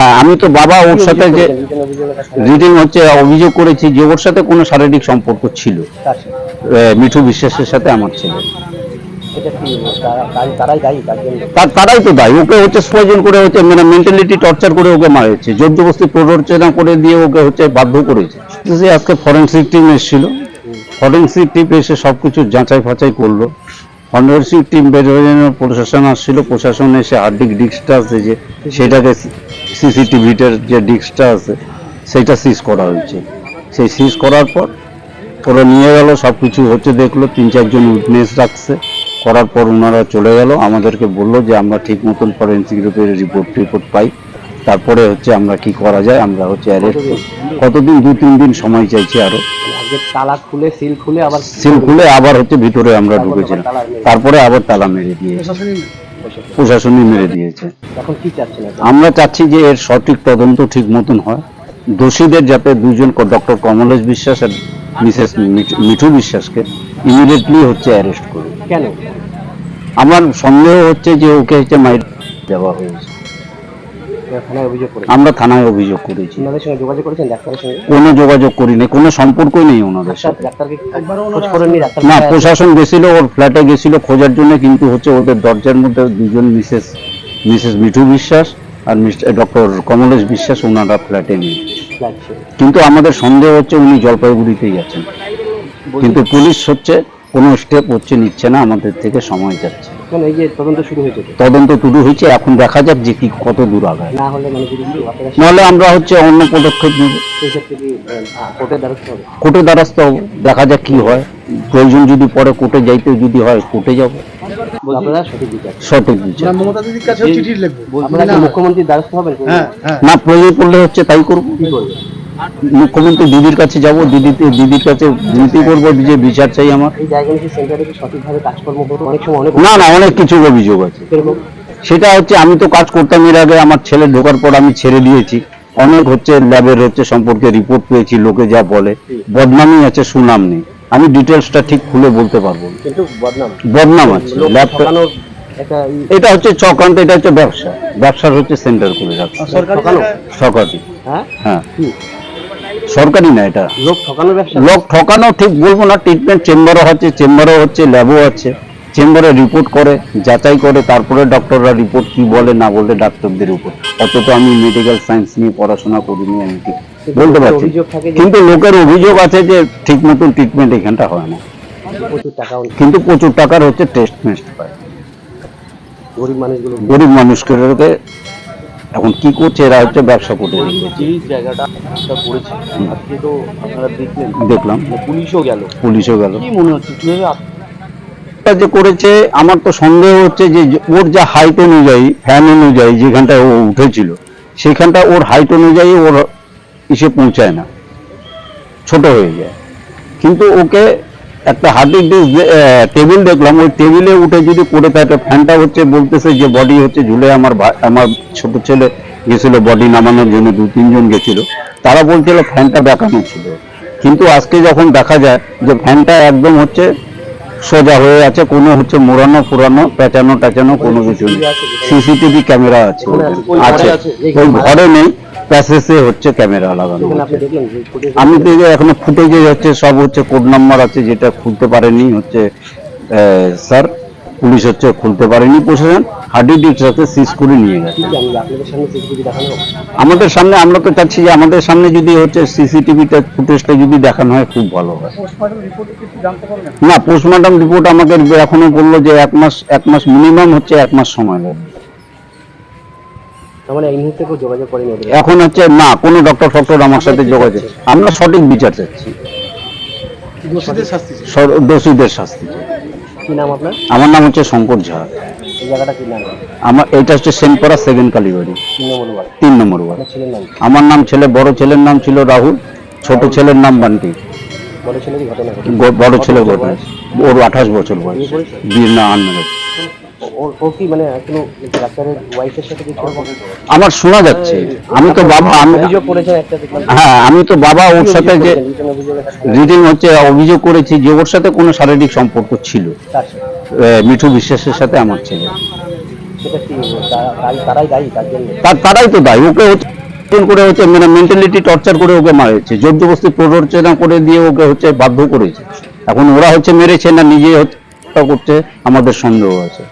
হ্যাঁ, আমি তো বাবা ওর সাথে যে রিডিং হচ্ছে অভিযোগ করেছি যে ওর সাথে কোনো শারীরিক সম্পর্ক ছিল। মিঠু বিশ্বাসের সাথে আমার ছেলে। তারাই তো দায়ী। ওকে হচ্ছে প্রয়োজন করে হচ্ছে মানে মেন্টালিটি টর্চার করে ওকে মারেছে জবরদস্তি প্ররোচনা করে দিয়ে ওকে হচ্ছে বাধ্য করেছে। আজকে ফরেন্সিক টিম এসেছিল। ফরেন্সিক টিম এসে সবকিছু যাচাই ফাচাই করল। ফরেন্সিক টিম বেরোয় প্রশাসন আসছিল। প্রশাসন এসে হার্ডিক ডিস্কটা আছে যে সেটাকে সিসিটিভিটার যে ডিস্কটা আছে সেটা সিজ করা হয়েছে। সেই সিজ করার পর ওরা নিয়ে গেল সব কিছু হচ্ছে দেখল তিন চারজন উইটনেস রাখছে। করার পর ওনারা চলে গেল আমাদেরকে বলল যে আমরা ঠিক মতন ফরেন্সিক গ্রুপের রিপোর্ট টিপোর্ট পাই। তারপরে হচ্ছে আমরা কি করা যায় আমরা হচ্ছে অ্যারেস্ট কতদিন? দু তিন দিন সময় চাইছি আরও। মানে তালা খুলে সিল খুলে আবার সিল খুলে আবার হচ্ছে ভিতরে আমরা ঢুকেছিলাম। তারপরে আবার তালা মেরে দিয়েছে প্রশাসনই মেরে দিয়েছে। এখন কি চাচ্ছেন আমরা চাচ্ছি যে এর সঠিক তদন্ত ঠিক মতন হয়। দোষীদের যাতে দুজন ডক্টর কমলেশ বিশ্বাস আর মিসেস মিঠু বিশ্বাসকে ইমিডিয়েটলি হচ্ছে অ্যারেস্ট করে। কেন? আমার সন্দেহ হচ্ছে যে ওকে হচ্ছে মাইর দেওয়া হয়েছে। থানায় অভিযোগ করে আমরা থানায় অভিযোগ করেছি। ওনাদের সঙ্গে যোগাযোগ করেছেন? ডাক্তারের সঙ্গে? কোনো যোগাযোগ করিনি কোনো সম্পর্কই নেই ওনাদের সাথে। ডাক্তারকে খোঁজ করেননি ডাক্তার না প্রশাসন গেছিল ওর ফ্ল্যাটে গেছিল খোঁজার জন্য কিন্তু হচ্ছে ওদের দরজার মধ্যে দুজন মিসেস মিসেস মিঠু বিশ্বাস আর মিস্টার ডক্টর কমলেশ বিশ্বাস ওনারা ফ্ল্যাটে নেই কিন্তু আমাদের সন্দেহ হচ্ছে উনি জলপাইগুড়িতেই আছেন। কিন্তু পুলিশ হচ্ছে কোনো স্টেপ হচ্ছে নিচ্ছে না আমাদের থেকে সময় যাচ্ছে। এখন এই যে তদন্ত শুরু হয়েছে তদন্ত শুরু হয়েছে এখন দেখা যাক যে কি কত দূর আগায়। না হলে মানে নাহলে আমরা হচ্ছে অন্য পদক্ষেপ নেব। কোর্টে দ্বারস্থ হব। দেখা যাক কি হয়। প্রয়োজন যদি পরে কোর্টে যাইতে যদি হয় কোর্টে যাব। আপনারা সঠিক বিচার মুখ্যমন্ত্রীর দ্বারস্থ হবেন হ্যাঁ হ্যাঁ। না প্রয়োজন পড়লে হচ্ছে তাই করব। মুখ্যমন্ত্রী দিদির কাছে যাব দিদিতে দিদির কাছে বিনতি করব যে বিচার চাই আমার। এই ডায়াগনোসিস সেন্টারে কি সঠিকভাবে কাজকর্ম হতো? অনেক সময় অনেক না না অনেক কিছু অভিযোগ আছে। সেটা হচ্ছে আমি তো কাজ করতাম এর আগে আমার ছেলে ঢোকার পর আমি ছেড়ে দিয়েছি। অনেক হচ্ছে ল্যাবের হচ্ছে সম্পর্কে রিপোর্ট পেয়েছি লোকে যা বলে। বদনামি আছে সুনাম নেই। আমি ডিটেলসটা ঠিক খুলে বলতে পারব কিন্তু বদনাম। বদনাম আছে। ল্যাব এটা হচ্ছে চক্রান্ত এটা হচ্ছে ব্যবসা। ব্যবসার হচ্ছে সেন্টার করে রাখছে। সরকারি হ্যাঁ? হ্যাঁ। সরকারি না এটা? লোক ঠকানোর ব্যবসা? লোক ঠকানো ঠিক বলব না ট্রিটমেন্ট চেম্বারও হচ্ছে চেম্বারও হচ্ছে ল্যাবও আছে। চেম্বারে রিপোর্ট করে যাচাই করে তারপরে ডক্টররা রিপোর্ট কি বলে না বলে ডাক্তারদের উপর। অত তো আমি মেডিকেল সায়েন্স নিয়ে পড়াশোনা করিনি আমি ঠিক। বলতে পারছি। কিন্তু লোকের অভিযোগ আছে যে ঠিক মতন ট্রিটমেন্ট এখানটা হয় না। কিন্তু প্রচুর টাকার হচ্ছে টেস্ট মেস্ট পায়। গরিব মানুষগুলো গরিব মানুষকে এখন কি করছে এরা হচ্ছে ব্যবসা করে রেখেছে। যেই জায়গাটা করেছে আজকে তো আপনারা দেখলেন। দেখলাম। পুলিশও গেল। পুলিশও গেল। কি মনে হচ্ছে কীভাবে যে করেছে আমার তো সন্দেহ হচ্ছে যে যে ওর যা হাইট অনুযায়ী ফ্যান অনুযায়ী যেখানটায় ও উঠেছিল সেখানটা ওর হাইট অনুযায়ী ওর এসে পৌঁছায় না। ছোট হয়ে যায়। কিন্তু ওকে একটা হার্ডিক ডিস্ক টেবিল দেখলাম। ওই টেবিলে উঠে যদি পড়ে থাকে ফ্যানটা হচ্ছে বলতেছে যে বডি হচ্ছে ঝুলে আমার আমার ছোট ছেলে গেছিল বডি নামানোর জন্য দু তিনজন গেছিল। তারা বলছিল ফ্যানটা দেখানো ছিল। কিন্তু আজকে যখন দেখা যায় যে ফ্যানটা একদম হচ্ছে সোজা হয়ে আছে কোনো হচ্ছে মোড়ানো ফুরানো পেঁচানো টাচানো কোনো কিছু নেই। সিসিটিভি ক্যামেরা আছে। আছে? ওই ঘরে নেই। প্যাসেজে হচ্ছে ক্যামেরা লাগানো আমি তো যে এখনও ফুটেজে হচ্ছে সব হচ্ছে কোড নাম্বার আছে যেটা খুলতে পারেনি হচ্ছে স্যার পুলিশ হচ্ছে খুলতে পারেনি প্রশাসন। হার্ডি ডিস্ক হচ্ছে সিজ করে নিয়ে গেছে। আমাদের সামনে আমরা তো চাচ্ছি যে আমাদের সামনে যদি হচ্ছে সিসিটিভিটা ফুটেজটা যদি দেখানো হয় খুব ভালো হয়। না পোস্টমর্টম রিপোর্ট আমাকে এখনও বলল যে এক মাস এক মাস মিনিমাম হচ্ছে এক মাস সময় লাগবে। মানে এই মুহূর্তে কেউ যোগাযোগ করেনি ওদের। এখন হচ্ছে না কোনো ডক্টর ফক্টর আমার সাথে যোগাযোগ আমরা সঠিক বিচার চাচ্ছি। দোষীদের শাস্তি সর- দোষীদের শাস্তি কি নাম আপনার? আমার নাম হচ্ছে শঙ্কর ঝা। এই জায়গাটা কি নাম? আমার এটা হচ্ছে সেনপাড়া সেকেন্ড কালীবাড়ি। তিন নম্বর ওয়ার্ড। তিন নম্বর ওয়ার্ড। আপনার ছেলের নাম কি? আমার নাম ছেলে বড় ছেলের নাম ছিল রাহুল ছোট ছেলের নাম বান্টি। বড় ছেলেরই ঘটনা ঘটে গ- বড় ছেলে ঘটনা। ওর আঠাশ বছর বয়স। বিয়ে না আনমেরেজ কি মানে কোনো ডাক্তারের ওয়াইফের সাথে কিছু আমার শোনা যাচ্ছে। আমি তো বাবা আমি অভিযোগ করেছেন একটা হ্যাঁ আমি তো বাবা ওর সাথে যে হচ্ছে অভিযোগ করেছি যে ওর সাথে কোনো শারীরিক সম্পর্ক ছিল। মিঠু বিশ্বাসের সাথে আমার ছেলে। তারাই তো দায়ী। ওকে করে হচ্ছে মানে মেন্টালিটি টর্চার করে ওকে মারেছে। জোর জবরদস্তি প্ররোচনা করে দিয়ে ওকে হচ্ছে বাধ্য করেছে। এখন ওরা হচ্ছে মেরেছে না নিজে হত্যা করছে আমাদের সন্দেহ আছে।